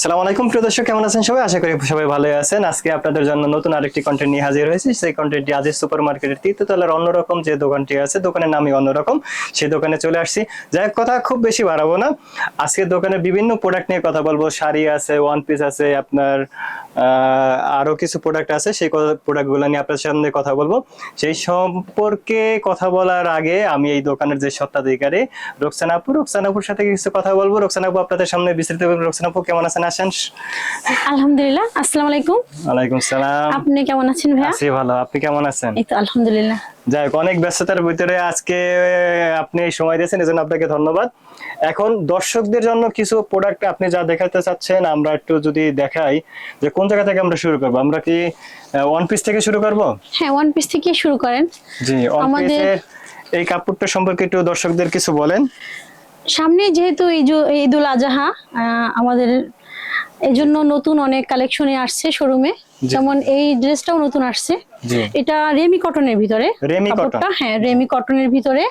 সালাম আলাইকুম প্রিয় দর্শক কেমন আছেন সবাই? আশা করি সবাই ভালো আছেন। আজকে আপনাদের জন্য নতুন আরেকটি কন্টেন্ট নিয়ে হাজির হয়েছি। সেই কন্টেন্টটি আজিজ সুপার মার্কেটের তৃতীয়তলার অন্যরকম যে দোকানটি আছে দোকানের নামই অন্যরকম সেই দোকানে চলে আসছি। যাই কথা খুব বেশি বাড়াবো না। আজকে দোকানের বিভিন্ন প্রোডাক্ট নিয়ে কথা বলব। শাড়ি আছে ওয়ান পিস আছে আপনার আহ, আরও কিছু প্রোডাক্ট আছে। সেই প্রোডাক্টগুলো নিয়ে আপনার সামনে কথা বলব। সেই সম্পর্কে কথা বলার আগে আমি এই দোকানের যে সত্ত্বাধিকারী রোকসানা আপু। সাথে কিছু কথা বলব। রোকসানা আপু আপনাদের সামনে বিস্তৃত রোকসানা আপু কেমন আছেন? আসেন আলহামদুলিল্লাহ আসসালামু আলাইকুম। ওয়ালাইকুম সালাম। আপনি কেমন আছেন ভাইয়া? আছি ভালো আপনি কেমন আছেন? এই তো আলহামদুলিল্লাহ। যাই হোক অনেক ব্যস্ততার ভিতরে আজকে আপনি সময় দিয়েছেন এজন্য আপনাকে ধন্যবাদ। এখন দর্শকদের জন্য কিছু প্রোডাক্ট আপনি যা দেখাতে চাচ্ছেন আমরা একটু যদি দেখাই যে কোন জায়গা থেকে আমরা শুরু করব। আমরা কি ওয়ান পিস থেকে শুরু করব? হ্যাঁ ওয়ান পিস থেকে শুরু করেন। জি ওয়ান আমাদের- পিসের এই কাপড়টা সম্পর্কে একটু দর্শকদের কিছু বলেন। সামনে যেহেতু এই ঈদুল আজহা আমাদের এই জন্য নতুন অনেক কালেকশনে আসছে শোরুমে যেমন এই ড্রেসটাও নতুন আসছে। এটা রেমি কটনের ভিতরে। রেমি কাপড়টা হ্যাঁ রেমি কটনের ভিতরে।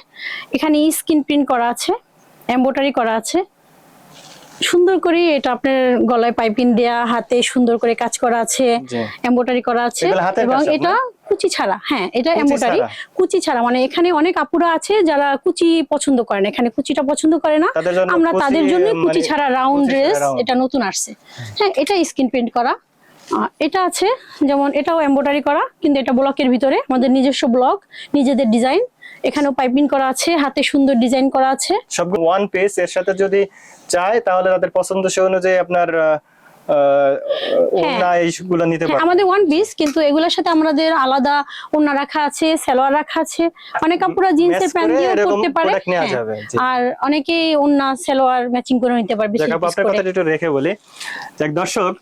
এখানে স্কিন প্রিন্ট করা আছে এমব্রয়ডারি করা আছে। সুন্দর করে এটা আপনার গলায় পাইপিং দেয়া হাতে সুন্দর করে কাজ করা আছে এমব্রয়ডারি করা আছে এবং এটা কুচি ছাড়া হ্যাঁ এটা কুচি এমব্রয়ডারি। কুচি ছাড়া মানে এখানে অনেক আপুরা আছে যারা কুচি পছন্দ করে না এখানে কুচিটা পছন্দ করে না। আমরা তাদের জন্য কুচি মানে ছাড়া রাউন্ড ড্রেস এটা নতুন আসছে। হ্যাঁ এটা স্কিন প্রিন্ট করা। এটা আছে যেমন এটাও এমব্রয়ডারি করা কিন্তু এটা ব্লকের ভিতরে আমাদের নিজস্ব ব্লক নিজেদের ডিজাইন। এখানেও পাইপিং করা আছে হাতে সুন্দর ডিজাইন করা আছে। সব ওয়ান পিস এর সাথে যদি চায় তাহলে তাদের পছন্দ সে অনুযায়ী আপনার ওড়না এইগুলো নিতে হ্যাঁ, পারে আমাদের ওয়ান পিস কিন্তু এগুলোর সাথে আমাদের আলাদা ওড়না রাখা আছে সালোয়ার রাখা আছে। অনেক আপুরা জিন্সের প্যান্ট এরকম করতে পারে। হ্যাঁ। আর অনেকেই ওড়না সালোয়ার ম্যাচিং করে নিতে পারবে আপনার। কথাটা একটু রেখে বলি। যাক দর্শক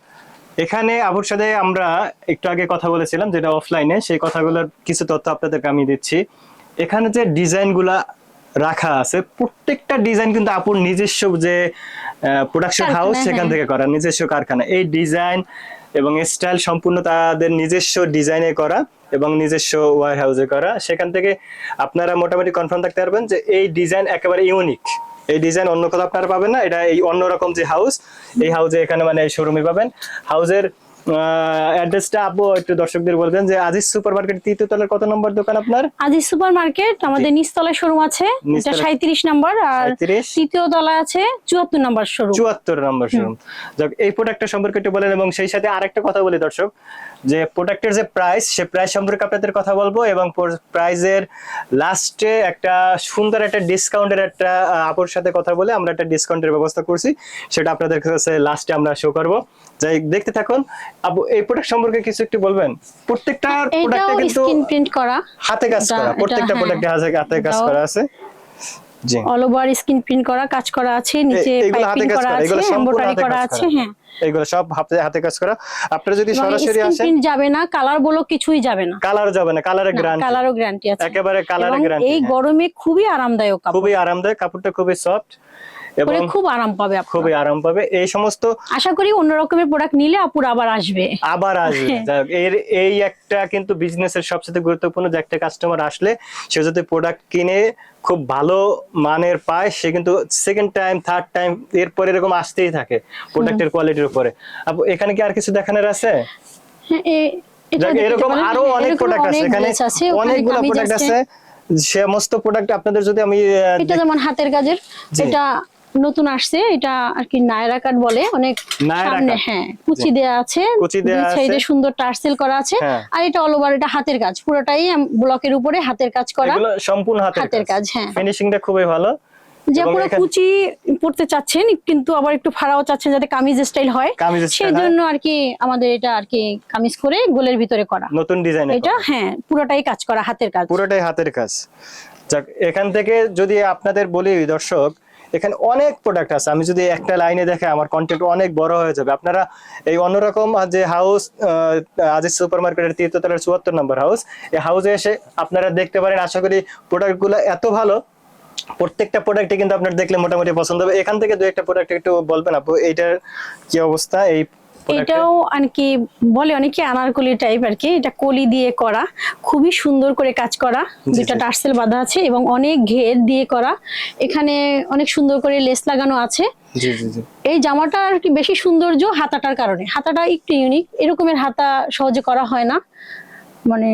এখানে আবুর সাথে আমরা একটু আগে কথা বলেছিলাম যেটা অফলাইনে সেই কথাগুলোর কিছু তথ্য আপনাদেরকে আমি দিচ্ছি। এখানে যে ডিজাইনগুলা রাখা আছে। প্রত্যেকটা ডিজাইন কিন্তু আপুর নিজস্ব যে প্রোডাকশন হাউস সেখান হ্যাঁ। থেকে করা নিজস্ব কারখানা। এই ডিজাইন এবং স্টাইল সম্পূর্ণ তাদের নিজস্ব ডিজাইনে করা এবং নিজস্ব ওয়ার হাউসে করা। সেখান থেকে আপনারা মোটামুটি কনফার্ম থাকতে পারবেন যে এই ডিজাইন একেবারে ইউনিক এই ডিজাইন অন্য কোথাও আপনারা পাবেন না। এটা এই অন্যরকম যে হাউস এই হাউসে এখানে মানে এই শোরুমে পাবেন। হাউসের অ্যাড্রেসটা আপু একটু দর্শকদের বলবেন যে আজিজ সুপার মার্কেট তৃতীয় তলার কত নম্বর দোকান আপনার? আজিজ সুপার মার্কেট আমাদের নিচতলায় শোরুম আছে। এটা নিচতলায়- সাঁত্রিশ নাম্বার আর তৃতীয় তলায় আছে চুয়াত্তর নাম্বার শোরুম চুয়াত্তর নম্বর শোরুম যাক এই প্রোডাক্টটা সম্পর্কে একটু বলেন এবং সেই সাথে আরেকটা কথা বলি দর্শক যে প্রোডাক্টের যে প্রাইস সে প্রাইস সম্পর্কে আপনাদের কথা বলব এবং প্রাইজের লাস্টে একটা সুন্দর একটা ডিসকাউন্টের একটা আপুর সাথে কথা বলে আমরা একটা ডিসকাউন্টের ব্যবস্থা করছি। সেটা আপনাদের কাছে লাস্টে আমরা শো করব। যাই দেখতে থাকুন আপু এই প্রোডাক্ট সম্পর্কে কিছু একটু বলবেন? প্রত্যেকটা প্রোডাক্টে কিন্তু স্কিন প্রিন্ট করা। হাতে কাজ করা প্রত্যেকটা হ্যাঁ। প্রোডাক্টে হাতে হাতে কাজ করা আছে। জি। অল ওভার স্কিন প্রিন্ট করা কাজ করা আছে নিচে এগুলো পাইপিং করা আছে এগুলো এমব্রয়ডারি করা আছে হ্যাঁ। এইগুলো সব হাতে হাতে কাজ করা। আপনারা যদি সরাসরি আসেন প্রিন্ট যাবে না কালার বলো কিছুই যাবে না। কালার যাবে না কালারের গ্যারান্টি কালারও গ্যারান্টি আছে। একেবারে কালারের এবং গ্যারান্টি এই গরমে খুবই আরামদায়ক কাপড়। খুবই আরামদায়ক কাপড়টা খুবই সফট এবং খুব আরাম পাবে। খুবই আরাম পাবে। এই সমস্ত আশা করি অন্য রকমের প্রোডাক্ট নিলে আপুর আবার আসবে। আবার আসবে। এর এই একটা কিন্তু বিজনেসের সবচেয়ে গুরুত্বপূর্ণ যে একটা কাস্টমার আসলে সে যদি প্রোডাক্ট কিনে খুব ভালো মানের পায় সে কিন্তু সেকেন্ড টাইম থার্ড টাইম এরপর এরকম আসতেই থাকে প্রোডাক্টের কোয়ালিটির উপরে। আপু এখানে কি আর কিছু দেখানোর আছে? হ্যাঁ, এরকম আরও অনেক প্রোডাক্ট আছে। এখানে অনেকগুলো প্রোডাক্ট আছে। আছে সমস্ত প্রোডাক্ট আপনাদের যদি আমি এটা যেমন হাতের কাজের এটা নতুন আসছে এটা আর কি নায়রা কাট বলে অনেক সামনে হ্যাঁ কুচি দেয়া আছে কুচি দেয়া দুই সাইডে। সুন্দর টার্সেল করা আছে হ্যাঁ। আর এটা অল ওভার এটা হাতের কাজ পুরোটাই ব্লকের উপরে হাতের কাজ করা। এগুলো সম্পূর্ণ হাতের কাজ। কাজ, হ্যাঁ। ফিনিশিংটা খুবই ভালো। যে পুরো কুচি পড়তে চাচ্ছেন কিন্তু আবার একটু ফাড়াও চাচ্ছেন যাতে কামিজ স্টাইল হয়। সেই জন্য আর কি আমাদের এটা আর কি কামিজ করে গোলের ভিতরে করা। নতুন ডিজাইন এটা হ্যাঁ পুরোটাই কাজ করা হাতের কাজ। পুরোটাই হাতের কাজ। যাক এখান থেকে যদি আপনাদের বলি দর্শক এখানে অনেক প্রোডাক্ট আছে। আমি যদি একটা লাইনে দেখে আমার কন্টেন্ট অনেক বড় হয়ে যাবে। আপনারা এই অন্যরকম যে হাউস আজিজ সুপার মার্কেটের তীর্থতলার চুয়াত্তর নম্বর হাউস এই হাউসে এসে আপনারা দেখতে পারেন। আশা করি প্রোডাক্টগুলো এত ভালো, প্রত্যেকটা প্রোডাক্টে কিন্তু আপনার দেখলে মোটামুটি পছন্দ হবে। এখান থেকে দু একটা প্রোডাক্ট একটু বলবেন আপু, এইটার কি অবস্থা? এই? এটাও আর কি বলে অনেকে আনারকলি টাইপ আর কি এটা কলি দিয়ে করা খুবই সুন্দর করে কাজ করা। দুইটা জি। টার্সেল বাঁধা আছে এবং অনেক ঘের দিয়ে করা। এখানে অনেক সুন্দর করে লেস লাগানো আছে। এই জামাটা আর কি বেশি সৌন্দর্য হাতাটার কারণে। হাতাটা একটু ইউনিক এরকমের হাতা সহজে করা হয় না। মানে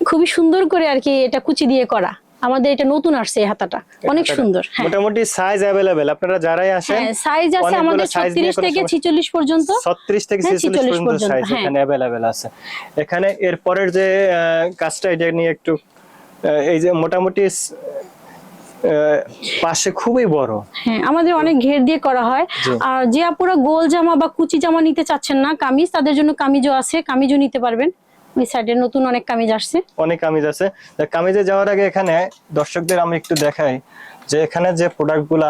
খুবই সুন্দর করে আর কি এটা কুচি দিয়ে করা। আমাদের এটা নতুন আসছে এই হাতাটা। অনেক সুন্দর হ্যাঁ। মোটামুটি সাইজ অ্যাভেলেবেল আপনারা যারাই আসেন হ্যাঁ সাইজ আছে আমাদের size নিয়ে ছত্রিশ কোনো থেকে সমস্যা- ছিচল্লিশ পর্যন্ত। 36 থেকে হ্যাঁ, 46 পর্যন্ত সাইজ হ্যাঁ। এখানে অ্যাভেলেবেল আছে। এখানে এর পরের যে কাজটা এটা নিয়ে একটু এই যে মোটামুটি পাশে খুবই বড়। হ্যাঁ আমাদের অনেক ঘের দিয়ে করা হয়। আর যে আপুরা গোল জামা বা কুচি জামা নিতে চাচ্ছেন না কামিজ তাদের জন্য কামিজও আছে কামিজও নিতে পারবেন। ওই সাইডে নতুন অনেক কামিজ আসছে। অনেক কামিজ আছে। কামিজে যাওয়ার আগে এখানে দর্শকদের আমি একটু দেখাই যে এখানে যে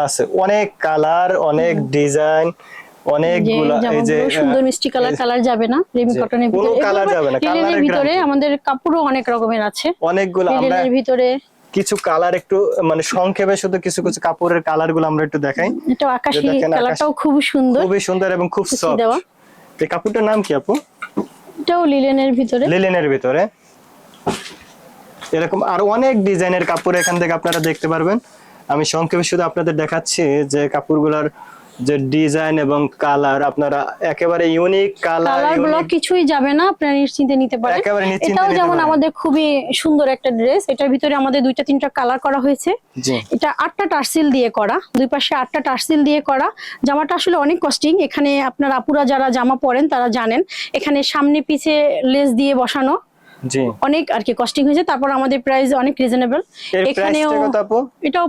আছে অনেক কালার অনেক ডিজাইন যে অনেকগুলা এই যে সুন্দর মিষ্টি কালার কালার যাবে না রেমি কটনের ভিতরে। colour যাবে না, colour-এর ভিতরে আমাদের কাপড়ও অনেক রকমের আছে। অনেকগুলো আমরা ভিতরে। কিছু কালার একটু মানে সংক্ষেপে শুধু কিছু কিছু কাপড়ের কালারগুলো আমরা একটু দেখাই। এটা আকাশি কালারটাও খুব সুন্দর। খুবই সুন্দর এবং খুব সফট। এই কাপড়টার নাম কি আপু? এটাও লিলেনের ভিতরে? লিলেনের ভিতরে। এরকম আর অনেক ডিজাইনের কাপড় এখান থেকে আপনারা দেখতে পারবেন। আমি সংক্ষেপে শুধু আপনাদের দেখাচ্ছি যে কাপড়গুলোর যে ডিজাইন এবং কালার আপনারা একেবারে ইউনিক কালার কালার ব্লক কিছুই যাবে না আপনারা নিশ্চিন্তে নিতে পারেন। একেবারে নিশ্চিন্তে এটাও যেমন আমাদের খুবই সুন্দর একটা ড্রেস এটার ভিতরে আমাদের দুইটা তিনটা কালার করা হয়েছে। এটা আটটা টার্সিল দিয়ে করা দুই পাশে আটটা টার্সিল দিয়ে করা। জামাটা আসলে অনেক কস্টিং এখানে আপনার আপুরা যারা জামা পরেন তারা জানেন এখানে সামনে পিছে লেস দিয়ে বসানো। জি। অনেক আর কি কস্টিং হয়েছে তারপর আমাদের প্রাইস অনেক রিজনেবল এখানেও এটাও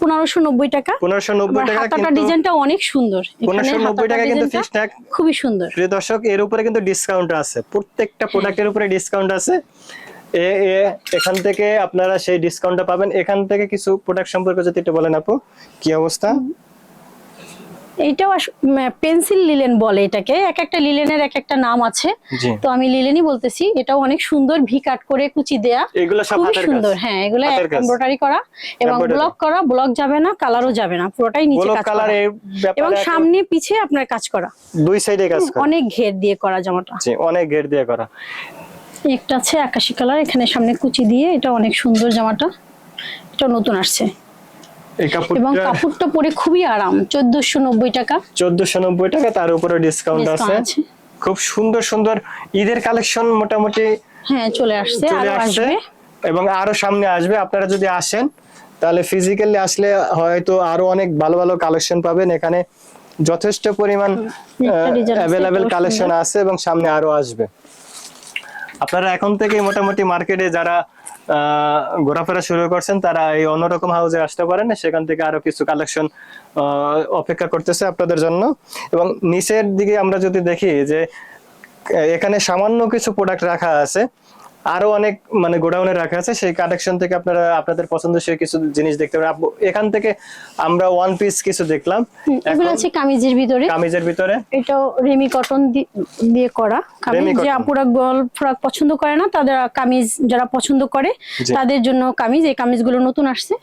পনেরোশো নব্বই টাকা। পনেরোশো নব্বই টাকা হাতাটা ডিজাইনটা অনেক সুন্দর। পনেরোশো নব্বই টাকা কিন্তু ফিক্স ট্যাগ খুবই সুন্দর। প্রিয় দর্শক এর উপরে কিন্তু ডিসকাউন্ট আছে। প্রত্যেকটা প্রোডাক্টের উপরে ডিসকাউন্ট আছে। এ এ এখান থেকে আপনারা সেই ডিসকাউন্টটা পাবেন। এখান থেকে কিছু প্রোডাক্ট সম্পর্কে যদি একটু বলেন আপু কি অবস্থা? এইটাও পেন্সিল লিলেন বলে এটাকে। এক একটা লিলেনের এক একটা নাম আছে। তো আমি লিলেনই বলতেছি। এটাও অনেক সুন্দর ভি কাট করে কুচি দেয়া। এগুলো সব খুবই সুন্দর। হ্যাঁ এগুলো এমব্রয়ডারি করা এবং ব্লক করা ব্লক যাবে না কালারও যাবে না। পুরোটাই নিচে কাজ কালার করা এবং সামনে পিছে আপনার কাজ করা। দুই সাইডে কাজ করে। অনেক ঘের দিয়ে করা জামাটা। জি অনেক ঘের দিয়ে করা। একটা আছে আকাশি কালার এখানে সামনে কুচি দিয়ে। এটা অনেক সুন্দর জামাটা। এটা নতুন আসছে। এবং কাপড়টা পরে খুবই আরাম চোদ্দশো নব্বই টাকা। চোদ্দশো নব্বই টাকা তার উপরে ডিসকাউন্ট আছে। খুব সুন্দর সুন্দর ঈদের কালেকশন মোটামুটি হ্যাঁ চলে আসছে আরও আসবে। এবং আরও সামনে আসবে আপনারা যদি আসেন তাহলে ফিজিক্যালি আসলে হয়তো আরও অনেক ভালো ভালো কালেকশন পাবেন। এখানে যথেষ্ট পরিমাণ অ্যাভেলেবেল কালেকশন আছে এবং সামনে আরও আসবে। আপনারা এখন থেকে মোটামুটি মার্কেটে যারা ঘোরাফেরা শুরু করছেন, তারা এই অন্যরকম হাউসে আসতে পারেন, সেখান থেকে আরও কিছু কালেকশন অপেক্ষা করতেছে আপনাদের জন্য। এবং নিচের দিকে আমরা যদি দেখি যে, এখানে সামান্য কিছু প্রোডাক্ট রাখা আছে। আরও অনেক মানে গোডাউনে রাখা আছে। সেই কালেকশন থেকে আপনারা আপনাদের পছন্দসই কিছু জিনিস দেখতে পারেন। এখান থেকে আমরা ওয়ান পিস কিছু দেখলাম। এগুলো আছে কামিজের ভিতরে। কামিজের ভিতরে। এটাও রেমি কটন দিয়ে করা। কামিজ যে আপুরা গল ফ্রক পছন্দ করে না তাদের কামিজ যারা পছন্দ করে তাদের জন্য কামিজ এই কামিজগুলো নতুন আসছে।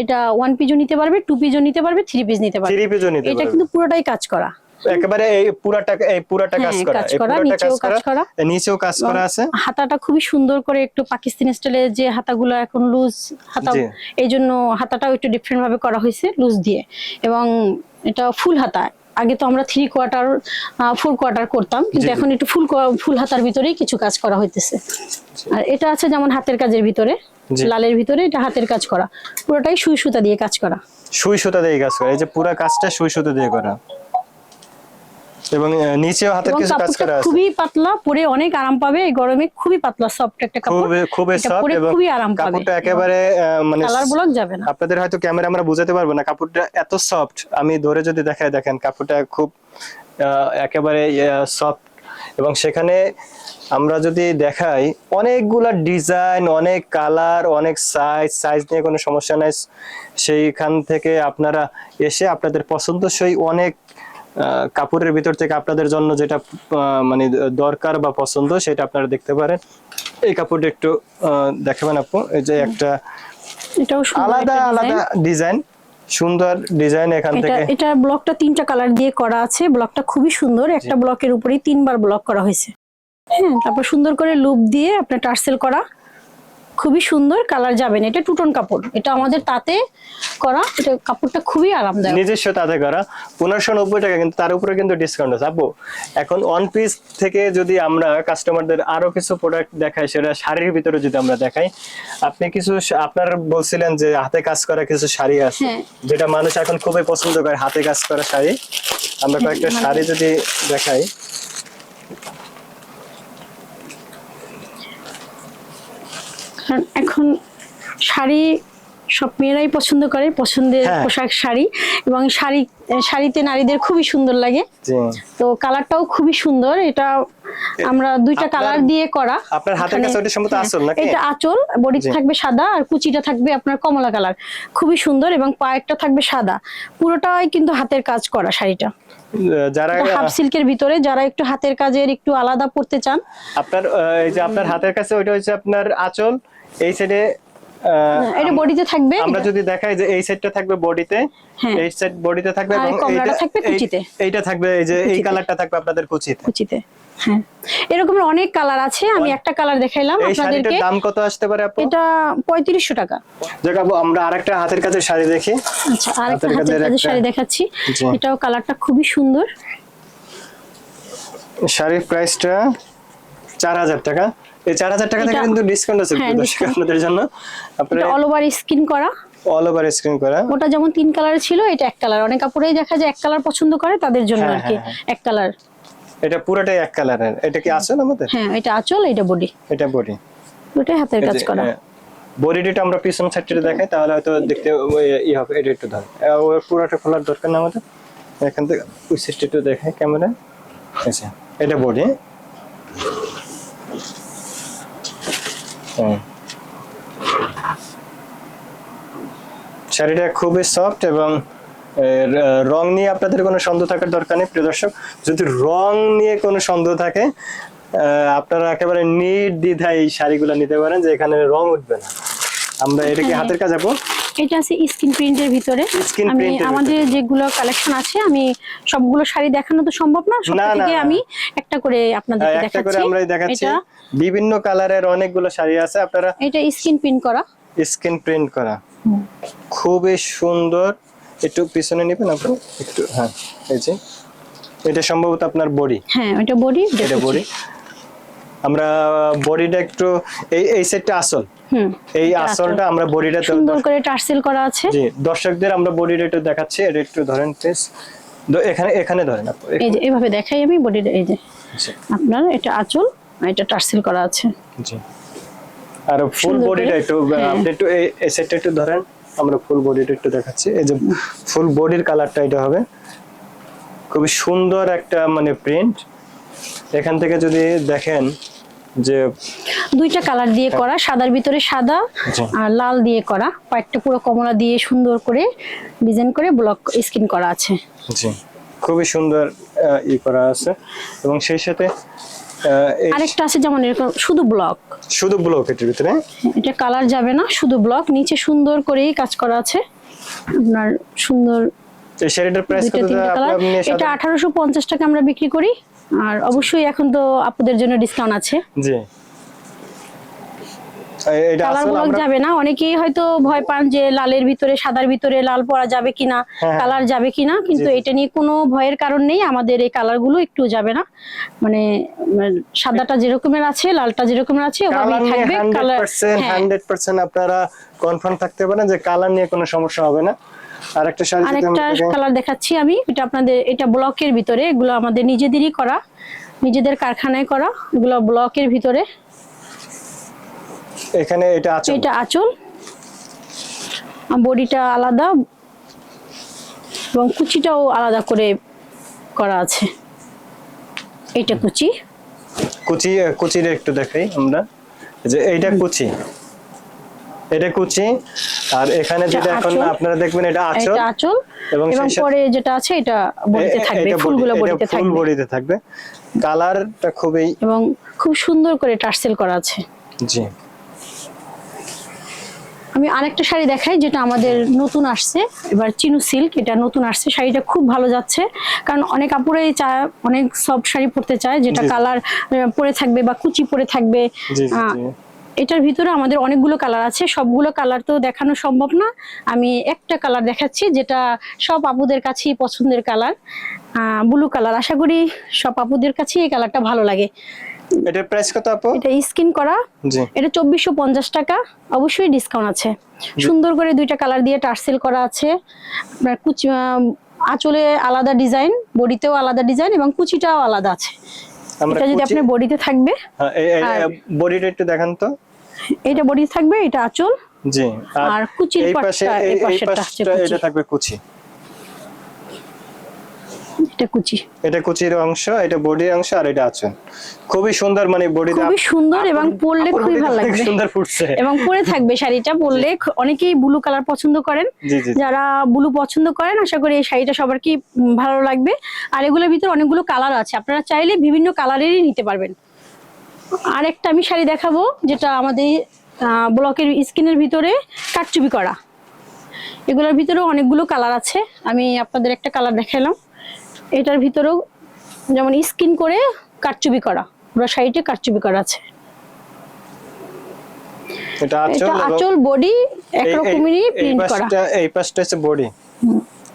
এটা ওয়ান পিজও নিতে পারবে টু পিজও নিতে পারবে থ্রি পিস নিতে পারবে। থ্রি পিসও নিতে এটা কিন্তু পুরোটাই কাজ করা। একেবারে এই পুরাটা এই পুরাটা কাজ হ্যাঁ, করা এই পুরাটা কাজ করা। নিচেও কাজ করা আছে। হাতাটা খুবই সুন্দর করে একটু পাকিস্তানি স্টাইলে যে হাতাগুলো এখন লুজ হাতা হাতাটাও একটু ডিফারেন্ট ভাবে করা হয়েছে লুজ দিয়ে। এবং এটা ফুল হাতা। আগে তো আমরা থ্রি কোয়ার্টার ফোর কোয়ার্টার করতাম কিন্তু। এখন একটু ফুল ফুল হাতার ভিতরেই কিছু কাজ করা হইতেছে। আর এটা আছে যেমন হাতের কাজের ভিতরে লালের ভিতরে এটা হাতের কাজ করা। পুরোটাই সুই সুতা দিয়ে কাজ করা। সুই সুতা দিয়ে কাজ করা এই যে পুরা কাজটা সুই সুতা দিয়ে করা। এবং নিচেও হাতের কিছু কাজ করা আছে। খুবই পাতলা পরে অনেক আরাম পাবে। এই গরমে খুবই পাতলা সফট একটা কাপড়। খুবই খুবই সফট এবং খুবই আরাম পাবে। কাপড়টা একেবারে মানে কালার ব্লক যাবে না। আপনাদের হয়তো ক্যামেরা আমরা বুঝাতে পারব না কাপড়টা এত সফট আমি ধরে যদি দেখাই দেখেন কাপড়টা খুব একেবারে সফট এবং সেখানে আমরা যদি দেখাই অনেকগুলা ডিজাইন অনেক কালার অনেক সাইজ সাইজ নিয়ে কোনো সমস্যা নাই। সেইখান থেকে আপনারা এসে আপনাদের পছন্দসই অনেক কাপড়ের ভিতর থেকে আপনাদের জন্য যেটা মানে দরকার বা পছন্দ সেটা আপনারা দেখতে পারেন। এই কাপড়টা একটু দেখাবেন আপু। এই যে একটা এটাও আলাদা আলাদা ডিজাইন সুন্দর ডিজাইন এখান থেকে। এটা ব্লকটা তিনটা কালার দিয়ে করা আছে। ব্লকটা খুবই সুন্দর। একটা ব্লকের উপরেই তিনবার ব্লক করা হয়েছে। হ্যাঁ তারপর সুন্দর করে লুপ দিয়ে আপনার টার্সেল করা। খুবই সুন্দর কালার যাবে না। এটা টুটন কাপড়। এটা আমাদের তাতে করা। এটা কাপড়টা খুবই আরামদায়ক। নিজস্ব তাতে করা। পনেরোশো নব্বই টাকা কিন্তু তার উপরে কিন্তু ডিসকাউন্ট আছে। আপু এখন ওয়ান পিস থেকে যদি আমরা কাস্টমারদের আরও কিছু প্রোডাক্ট দেখাই সেটা শাড়ির ভিতরে যদি আমরা দেখাই আপনি কিছু আপনার বলছিলেন যে হাতে কাজ করা কিছু শাড়ি আছে। হ্যাঁ। যেটা মানুষ এখন খুবই পছন্দ করে হাতে কাজ করা শাড়ি। আমরা কয়েকটা শাড়ি যদি দেখাই। কারণ এখন শাড়ি সব মেয়েরাই পছন্দ করে পছন্দের হ্যাঁ। পোশাক শাড়ি এবং শাড়ি শাড়িতে নারীদের খুবই সুন্দর লাগে। তো কালারটাও খুবই সুন্দর এটা আমরা দুইটা কালার দিয়ে করা। আপনার হাতের কাছে ওটা সম্ভবত হ্যাঁ, আঁচল নাকি? এটা আঁচল বডিতে থাকবে সাদা আর কুচিটা থাকবে আপনার কমলা কালার। খুবই সুন্দর এবং পায়েরটা থাকবে সাদা। পুরোটাই কিন্তু হাতের কাজ করা শাড়িটা। যারা হাফ সিল্কের ভিতরে যারা একটু হাতের কাজের একটু আলাদা পড়তে চান। আপনার এই যে আপনার হাতের কাছে ওইটা হচ্ছে আপনার আঁচল এই সাইডে এটা বডিতে থাকবে? আমরা যদি দেখাই যে এই সাইডটা থাকবে বডিতে হ্যাঁ। এই সাইড বডিতে থাকবে এবং এইটা- থাকবে কুচিতে। এইটা থাকবে এই যে এই কালারটা থাকবে আপনাদের কুচিতে। কুচিতে। হ্যাঁ। এরকমের অনেক কালার আছে আমি একটা কালার দেখাইলাম আপনাদেরকে। দাম কত আসতে পারে আপু? এটা পঁয়ত্রিশশো টাকা। দেখ আপু আমরা আরেকটা হাতের কাজের শাড়ি দেখি। আচ্ছা আর একটা হাতের কাজের শাড়ি দেখাচ্ছি। এটাও কালারটা খুবই সুন্দর। শাড়ির প্রাইসটা চার হাজার টাকা। এই চার হাজার টাকা থেকে কিন্তু ডিসকাউন্ট আছে হ্যাঁ, দর্শক আপনাদের জন্য। আপনারা অল ওভার স্কিন করা। অল ওভার স্ক্রিন করা। ওটা যেমন তিন কালার ছিল এটা এক কালার অনেক কাপড়েই দেখা যায় এক কালার পছন্দ করে তাদের জন্য হ্যাঁ, আর কি হ্যাঁ, এক কালার এটা পুরোটাই এক কালারের এটা কি আছে আমাদের? হ্যাঁ এটা আঁচল এটা বডি এটা বডি ওটাই হাতের কাজ করা। বডিটা আমরা পিছন সাইডটা দেখাই তাহলে হয়তো দেখতে ই হবে। এটা একটু ধর। ও পুরোটা খোলার দরকার না আমাদের। এখান থেকে ওই দেখাই ক্যামেরা আচ্ছা এটা বডি শাড়িটা খুবই সফট এবং রং নিয়ে আপনাদের কোনো সন্দেহ থাকার দরকার নেই প্রিয় দর্শক। যদি রং নিয়ে কোনো সন্দেহ থাকে আপনারা একেবারে নির্দ্বিধায় এই শাড়িগুলো নিতে পারেন যে এখানে রং উঠবে না। আমরা এটা কি হ্যাঁ। হাতের কাজ আপু এটা আছে স্কিন প্রিন্টের ভিতরে। আমি আমাদের যেগুলো কালেকশন আছে আমি সবগুলো শাড়ি দেখানো তো সম্ভব না সব থেকে আমি একটা করে আপনাদেরকে হ্যাঁ, একটা করে দেখাচ্ছি আমরাই দেখাচ্ছি। বিভিন্ন কালারের অনেকগুলো শাড়ি আছে আপনারা এটা স্কিন প্রিন্ট করা। স্ক্রিন প্রিন্ট করা। খুবই সুন্দর। একটু পিছনে নেবেন আপনি? একটু হ্যাঁ এই যে। এটা সম্ভবত আপনার বডি। হ্যাঁ এটা বডি এটা বডি। আমরা বডিটা একটু এই এই সেটটা আসল। এই আসলটা আমরা বডিটা সুন্দর করে টার্সেল করা আছে। জি দর্শকদের আমরা বডিটা একটু দেখাচ্ছি এটা একটু ধরেন প্লিজ এখানে এখানে ধরেন এই যে এভাবে দেখাই আমি বডিটা এই যে। আপনার এটা আঁচল আর এটা টার্সেল করা আছে। জি। আর ফুল বডিটা একটু হ্যাঁ। আপনি একটু এই এই সেটটা একটু ধরেন আমরা ফুল বডিটা একটু দেখাচ্ছি। এই যে ফুল বডির কালারটা এটা হবে। খুবই সুন্দর একটা মানে প্রিন্ট এখান থেকে যদি দেখেন যে দুইটা কালার দিয়ে করা সাদার ভিতরে সাদা আর লাল দিয়ে করা। কয়েকটা পুরো কমলা দিয়ে সুন্দর করে ডিজাইন করে ব্লক স্কিন করা আছে। জি খুবই সুন্দর ই করা আছে। এবং সেই সাথে আরেকটা আছে যেমন এরকম শুধু ব্লক। শুধু ব্লক এটার ভিতরে? এটা কালার যাবে না শুধু ব্লক। নিচে সুন্দর করেই কাজ করা আছে। আপনার সুন্দর এই শাড়িটার প্রাইস কত আপনি এটা সাধারণ- আঠারোশো পঞ্চাশ টাকা আমরা বিক্রি করি। আর অবশ্যই এখন তো আপুদের জন্য ডিসকাউন্ট আছে। জি। কালার ব্লক যাবে না অনেকেই হয়তো ভয় পান যে লালের ভিতরে সাদার ভিতরে লাল পরা যাবে কিনা হ্যাঁ। কালার যাবে কিনা কিন্তু। এটা নিয়ে কোনো ভয়ের কারণ নেই আমাদের এই কালারগুলো একটু যাবে না মানে সাদাটা যেরকমের আছে লালটা যেরকমের আছে ওভাবেই থাকবে কালার হ্যাঁ হান্ড্রেড পার্সেন্ট আপনারা কনফার্ম থাকতে পারেন যে কালার নিয়ে কোনো সমস্যা হবে না আর একটা শাড়ি আরেকটা কালার দেখাচ্ছি আমি এটা আপনাদের এটা ব্লকের ভিতরে এগুলো আমাদের নিজেদেরই করা নিজেদের কারখানায় করা এগুলো ব্লকের ভিতরে এখানে এটা আছে এটা আঁচল। বডিটা আলাদা এবং কুচিটাও আলাদা করে করা আছে। এটা কুচি। কুচি কুচির একটু দেখাই আমরা। যে এইটা কুচি। এটা কুচি। আর এখানে যেটা এখন আপনারা দেখবেন এটা আঁচল এটা আঁচল। এবং পরে যেটা আছে এটা বডিতে থাকবে ফুলগুলো বডিতে ফুল বডিতে থাকবে। কালারটা খুবই এবং খুব সুন্দর করে টার্সেল করা আছে। জি। আমি আরেকটা শাড়ি দেখাই যেটা আমাদের নতুন আসছে। এবার চিনু সিল্ক এটা নতুন আসছে। শাড়িটা খুব ভালো যাচ্ছে। কারণ অনেক আপুরাই চায় অনেক সফট শাড়ি পরতে চায় যেটা কালার পরে থাকবে বা কুচি পরে থাকবে। এটার ভিতরে আমাদের অনেকগুলো কালার আছে। সবগুলো কালার তো দেখানো সম্ভব না। আমি একটা কালার দেখাচ্ছি যেটা সব আপুদের কাছেই পছন্দের কালার। Blue colour. আশা করি সব আপুদের কাছেই এই কালারটা ভালো লাগে। এটার প্রাইস কত আপু? এটা স্কিন করা। জি। এটা চব্বিশশো পঞ্চাশ টাকা। অবশ্যই ডিসকাউন্ট আছে। সুন্দর করে দুইটা কালার দিয়ে টার্সেল করা আছে। আপনার কুচি আঁচলে আলাদা ডিজাইন বডিতেও আলাদা ডিজাইন এবং কুচিটাও আলাদা আছে। এটা যদি আপনার বডিতে থাকবে হ্যাঁ, এই- বডিটা একটু দেখান তো। এটা বডি থাকবে এটা আঁচল। জি আর কুচির পাশে এই পাশটা এটা থাকবে কুচি। এটা কুচি। এটা কুচির অংশ এটা বডির অংশ আর এটা আছে খুবই সুন্দর মানে বডিতে খুবই সুন্দর এবং পরলে খুবই ভালো লাগবে। সুন্দর ফুটছে। এবং পরে থাকবে শাড়িটা পরলে অনেকেই ব্লু কালার পছন্দ করেন। যারা ব্লু পছন্দ করেন আশা করি এই শাড়িটা সবার কি ভালো লাগবে। আর এগুলোর ভিতরে অনেকগুলো কালার আছে। আপনারা চাইলে বিভিন্ন কালারেরই নিতে পারবেন। আর একটা আমি শাড়ি দেখাবো যেটা আমাদের ব্লকের স্কিনের ভিতরে কাটচুপি করা। এগুলোর ভিতরেও অনেকগুলো কালার আছে। আমি আপনাদের একটা কালার দেখালাম। এটার ভিতরেও যেমন স্কিন করে কাটচুপি করা পুরো শাড়িতে কাটচুপি করা আছে। এটা আঁচল বডি একরকমেরই প্রিন্ট করা। এই পাশটা হচ্ছে বডি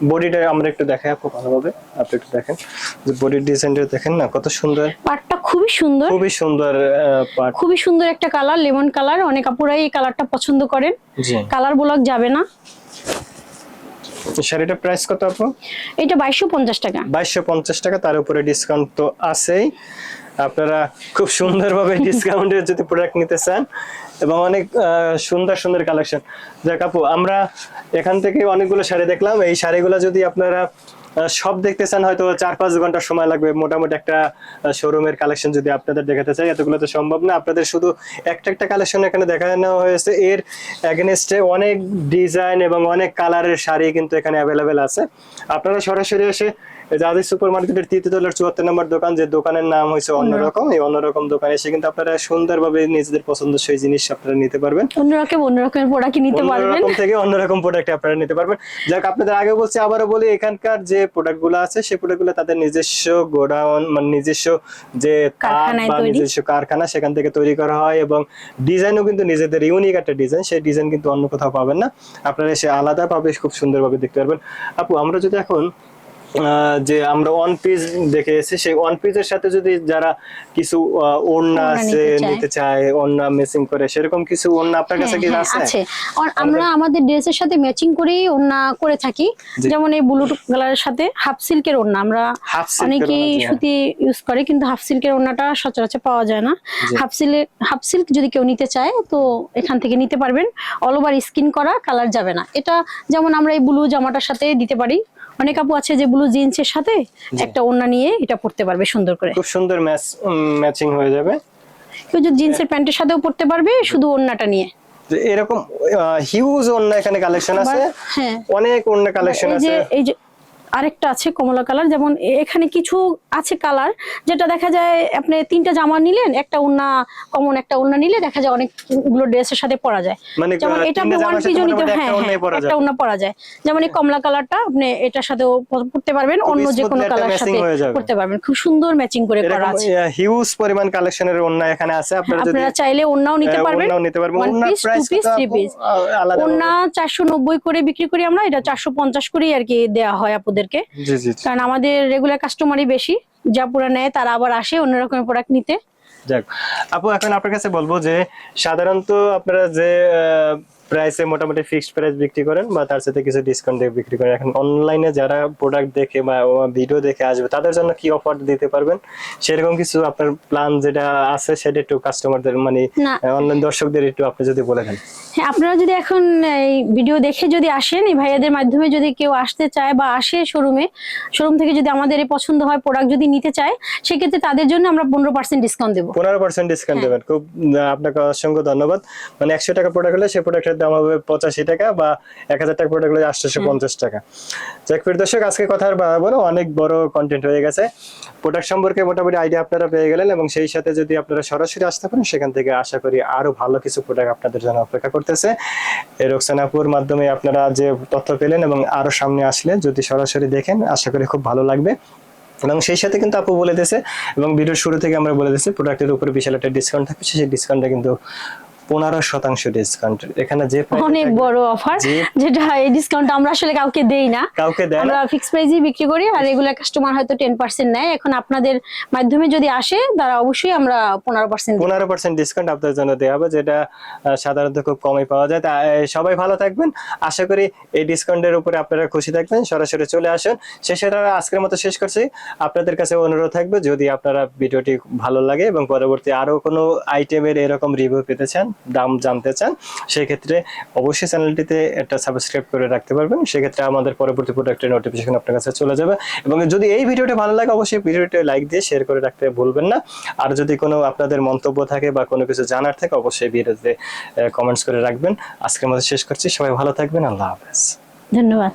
বডিটা আমরা একটু দেখাই আপু ভালোভাবে। আপনি একটু দেখেন। যে বডির ডিজাইনটা দেখেন না কত সুন্দর। পাটটা খুবই সুন্দর। খুবই সুন্দর পার্ট খুবই সুন্দর একটা কালার লেমন কালার অনেক আপুরাই এই কালারটা পছন্দ করেন। জি। কালার ব্লক যাবে না। এই শাড়িটার প্রাইস কত আপু? এটা বাইশশো পঞ্চাশ টাকা। বাইশশো পঞ্চাশ টাকা তার উপরে ডিসকাউন্ট তো আছেই। আপনারা খুব সুন্দরভাবে ডিসকাউন্টে যদি প্রোডাক্ট নিতে চান এবং অনেক সুন্দর সুন্দর কালেকশন যাক আপু আমরা এখান থেকে অনেকগুলো শাড়ি দেখলাম। এই শাড়িগুলো যদি আপনারা সব দেখতে চান হয়তো চার পাঁচ ঘণ্টা সময় লাগবে। মোটামুটি একটা শোরুমের কালেকশন যদি আপনাদের দেখাতে চাই, এতগুলো তো সম্ভব না। আপনাদের শুধু একটা একটা কালেকশন এখানে দেখানো হয়েছে। এর অ্যাগেনস্টে অনেক ডিজাইন এবং অনেক কালারের শাড়ি কিন্তু এখানে অ্যাভেলেবেল আছে। আপনারা সরাসরি এসে এই যে আদি সুপার মার্কেটের তৃতীয় তলার চুয়াত্তর নম্বর দোকান যে দোকানের নাম হয়েছে অন্যরকম এই অন্যরকম দোকানে এসে কিন্তু আপনারা সুন্দরভাবে নিজেদের পছন্দসই জিনিস আপনারা নিতে পারবেন। অন্যরকম অন্যরকমের প্রোডাক্ট নিতে পারবেন? অন্যরকম থেকে অন্যরকম প্রোডাক্ট আপনারা নিতে পারবেন। যাক আপনাদের আগে বলছি আবারও বলি এখানকার যে প্রোডাক্টগুলো আছে সেই প্রোডাক্টগুলো তাদের নিজস্ব গোডাউন মানে নিজস্ব যে তাঁত বা নিজস্ব কারখানা সেখান থেকে তৈরি করা হয় এবং ডিজাইনও কিন্তু নিজেদের ইউনিক একটা ডিজাইন সেই ডিজাইন কিন্তু অন্য কোথাও পাবেন না। আপনারা এসে আলাদা পাবে খুব সুন্দরভাবে দেখতে পারবেন। আপু আমরা যদি এখন যে আমরা ওয়ান পিস দেখে এসেছি সেই ওয়ান পিসের সাথে যদি যারা কিছু ওড়না আছে নিতে চায়। ওড়না মেসিং করে সেরকম কিছু ওড়না আপনার কাছে হ্যাঁ, কি হ্যাঁ, আছে? আছে। আর আমরা আমাদের ড্রেসের সাথে ম্যাচিং করেই ওড়না করে থাকি। যেমন এই ব্লু কালারের সাথে হাফ সিল্কের ওড়না। আমরা অনেকেই হ্যাঁ। সুতি ইউজ করে কিন্তু হাফ সিল্কের ওড়নাটা সচরাচর পাওয়া যায় না। হাফ সিল্ক হাফ সিল্ক যদি কেউ নিতে চায় তো এখান থেকে নিতে পারবেন। অল ওভার স্কিন করা কালার যাবে না। এটা যেমন আমরা এই ব্লু জামাটার সাথে দিতে পারি। অনেক আপু আছে যে ব্লু জিন্সের সাথে একটা ওড়না নিয়ে এটা পরতে পারবে সুন্দর করে। খুব সুন্দর ম্যাচ ম্যাচিং হয়ে যাবে। কেউ যদি জিন্সের প্যান্টের সাথেও পরতে পারবে শুধু ওড়নাটা নিয়ে। যে এরকম হিউজ ওড়না এখানে কালেকশন আছে। হ্যাঁ। অনেক ওড়না কালেকশন এই যে আছে। এই যে আরেকটা আছে কমলা কালার যেমন এখানে কিছু আছে কালার যেটা দেখা যায় আপনি তিনটা জামা নিলেন একটা ওড়না কমন একটা ওড়না নিলে দেখা যায় অনেকগুলো ড্রেসের সাথে পরা যায়। মানে যেমন এটা আপনি ওয়ান পিজও নিতে হ্যাঁ একটা ওড়নাই হ্যাঁ, পরা যায়। যেমন এই কমলা কালারটা আপনি এটার সাথেও পরতে পারবেন অন্য যে কোনো কালার সাথে পরতে পারবেন। খুব সুন্দর ম্যাচিং করে করা আছে। হিউজ পরিমাণ কালেকশনের ওড়না এখানে আছে। আপনারা যদি আপনারা চাইলে ওড়নাও নিতে পারবেন। ওড়নাও নিতে পারবেন। টু প্রাইস ওড়না চারশো নব্বই করে বিক্রি করি আমরা এটা চারশো পঞ্চাশ করেই আর কি দেওয়া হয় আপুদেরকে জি। কারণ আমাদের রেগুলার কাস্টমারই বেশি। যা পুরা নেয় তারা আবার আসে অন্য রকমের প্রোডাক্ট নিতে। যাক। আপু এখন আপনার কাছে বলব যে সাধারণত আপনারা যে প্রাইসে মোটামুটি ফিক্সড প্রাইস বিক্রি করেন বা তার সাথে কিছু ডিসকাউন্ট দিয়ে বিক্রি করেন। এখন অনলাইনে যারা প্রোডাক্ট দেখে বা ভিডিও দেখে আসবে তাদের জন্য কি অফার দিতে পারবেন? সেরকম কিছু আপনার প্ল্যান যেটা আছে সেটা একটু কাস্টমারদের মানে অনলাইন দর্শকদের একটু আপনি যদি বলে দেন। হ্যাঁ আপনারা যদি এখন এই ভিডিও দেখে যদি আসেন এই ভাইয়াদের মাধ্যমে যদি কেউ আসতে চায় বা আসে শোরুমে শোরুম থেকে যদি আমাদের পছন্দ হয় প্রোডাক্ট যদি নিতে চায় সেক্ষেত্রে তাদের জন্য আমরা পনেরো পার্সেন্ট ডিসকাউন্ট দেবো। পনেরো পার্সেন্ট ডিসকাউন্ট দেবেন। খুব আপনাকে অসংখ্য ধন্যবাদ। মানে একশো টাকা প্রোডাক্ট হলে সেই প্রোডাক্টের দাম হবে পঁচাশি টাকা বা এক হাজার টাকা প্রোডাক্ট হলে আটশোশো পঞ্চাশ টাকা। যাক প্রিয় দর্শক আজকে কথা আর বাড়াবো অনেক বড় কন্টেন্ট হয়ে গেছে। প্রোডাক্ট সম্পর্কে মোটামুটি আইডিয়া আপনারা পেয়ে গেলেন এবং সেই সাথে যদি আপনারা সরাসরি আসতে পারেন সেখান থেকে আশা করি আরও ভালো কিছু প্রোডাক্ট আপনাদের জন্য অপেক্ষা করতেছে। এই রোকসানাপুর মাধ্যমে আপনারা যে তথ্য পেলেন এবং আরও সামনে আসলে যদি সরাসরি দেখেন আশা করি খুব ভালো লাগবে। এবং সেই সাথে কিন্তু আপু বলে দিয়েছে এবং ভিডিওর শুরু থেকে আমরা বলে দিয়েছি প্রোডাক্টের উপরে বিশাল একটা ডিসকাউন্ট থাকবে সেই ডিসকাউন্টটা কিন্তু পনেরো শতাংশ ডিসকাউন্ট এখানে যে অনেক বড় অফার যেটা এই ডিসকাউন্ট আমরা আসলে কাউকে দেই না। কাউকে দেয় আমরা ফিক্স প্রাইসই বিক্রি করি আর রেগুলার কাস্টমার হয়তো টেন পার্সেন্ট নেয়। এখন আপনাদের মাধ্যমে যদি আসে তারা অবশ্যই আমরা পনেরো পার্সেন্ট পনেরো পার্সেন্ট ডিসকাউন্ট আপনাদের জন্য দেওয়া হবে যেটা সাধারণত খুব কমই পাওয়া যায়। সবাই ভালো থাকবেন। আশা করি এই ডিসকাউন্টের উপরে আপনারা খুশি থাকবেন। সরাসরি চলে আসুন। শেষে তারা আজকের মতো শেষ করছি। আপনাদের কাছে অনুরোধ থাকবে যদি আপনারা ভিডিওটি ভালো লাগে এবং পরবর্তী আরও কোনো আইটেমের এরকম রিভিউ পেতে চান দাম জানতে চান, সেক্ষেত্রে অবশ্যই চ্যানেলটিতে একটা সাবস্ক্রাইব করে রাখতে পারবেন। সেক্ষেত্রে আমাদের পরবর্তী প্রোডাক্টের নোটিফিকেশন আপনার কাছে চলে যাবে। এবং যদি এই ভিডিওটা ভালো লাগে, অবশ্যই ভিডিওটি লাইক দিয়ে শেয়ার করে রাখতে ভুলবেন না। আর যদি কোনো আপনাদের মন্তব্য থাকে বা কোনো কিছু জানার থাকে, অবশ্যই ভিডিওতে কমেন্টস করে রাখবেন। আজকের মতো শেষ করছি। সবাই ভালো থাকবেন। আল্লাহ হাফেজ। ধন্যবাদ।